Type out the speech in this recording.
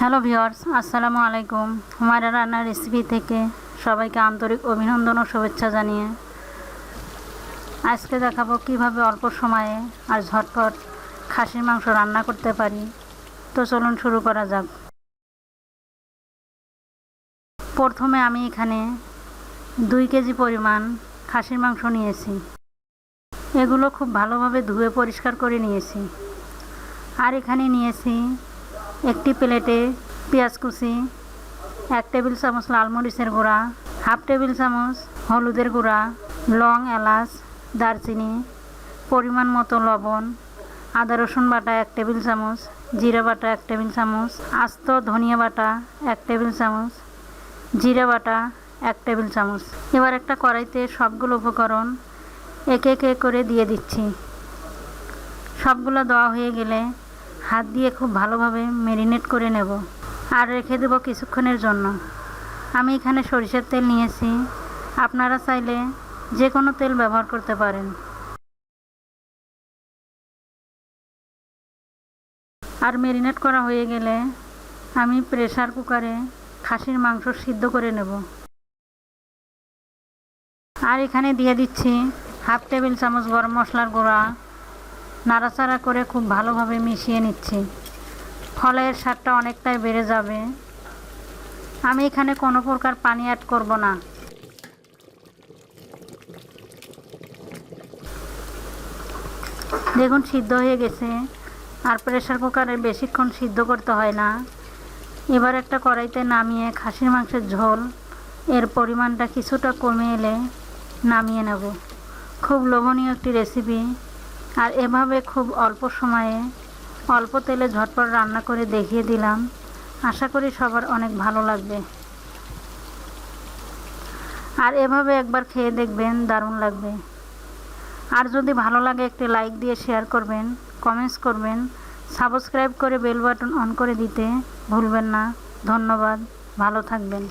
Hello viewers আসসালামু আলাইকুম। হুমায়রা রান্নার রেসিপি থেকে সবাইকে আন্তরিক অভিনন্দন ও শুভেচ্ছা জানিয়ে আজকে দেখাবো কীভাবে অল্প সময়ে আর ঝটপট খাসির মাংস রান্না করতে পারি। তো চলুন শুরু করা যাক। প্রথমে আমি এখানে দুই কেজি পরিমাণ খাসির মাংস নিয়েছি। এগুলো খুব ভালোভাবে ধুয়ে পরিষ্কার করে নিয়েছি। আর এখানে নিয়েছি একটি প্লেটে পেঁয়াজ কুচি, এক টেবিল চামচ লাল মরিচের গুঁড়া, হাফ টেবিল চামচ হলুদের গুঁড়া, লং এলাচ, দারচিনি, পরিমাণ মতো লবণ, আদা রসুন বাটা এক টেবিল চামচ, জিরা বাটা এক টেবিল চামচ, আস্ত ধনিয়া বাটা এক টেবিল চামচ, জিরা বাটা এক টেবিল চামচ। এবার একটা কড়াইতে সবগুলো উপকরণ একে একে করে দিয়ে দিচ্ছি। সবগুলো দেওয়া হয়ে গেলে হাত দিয়ে খুব ভালোভাবে ম্যারিনেট করে নেব আর রেখে দেবো কিছুক্ষণের জন্য। আমি এখানে সরিষার তেল নিয়েছি। আপনারা চাইলে যে কোনো তেল ব্যবহার করতে পারেন। আর ম্যারিনেট করা হয়ে গেলে আমি প্রেশার কুকারে খাসির মাংস সিদ্ধ করে নেব। আর এখানে দিয়ে দিচ্ছি হাফ টেবিল চামচ গরম মশলার গুঁড়া। নাড়াচাড়া করে খুব ভালোভাবে মিশিয়ে নিচ্ছি। ফলের স্বাদটা অনেকটাই বেড়ে যাবে। আমি এখানে কোনো প্রকার পানি অ্যাড করব না। দেখুন, সিদ্ধ হয়ে গেছে। আর প্রেশার কুকারে বেশিক্ষণ সিদ্ধ করতে হয় না। এবার একটা কড়াইতে নামিয়ে খাসির মাংসের ঝোল, এর পরিমাণটা কিছুটা কমে এলে নামিয়ে নেব। খুব লোভনীয় একটি রেসিপি আর এভাবে খুব অল্প সময়ে অল্প তেলে ঝটপট রান্না করে দেখিয়ে দিলাম। আশা করি সবার অনেক ভালো লাগবে। আর এভাবে একবার খেয়ে দেখবেন, দারুণ লাগবে। আর যদি ভালো লাগে একটি লাইক দিয়ে শেয়ার করবেন, কমেন্টস করবেন, সাবস্ক্রাইব করে বেল বাটন অন করে দিতে ভুলবেন না। ধন্যবাদ, ভালো থাকবেন।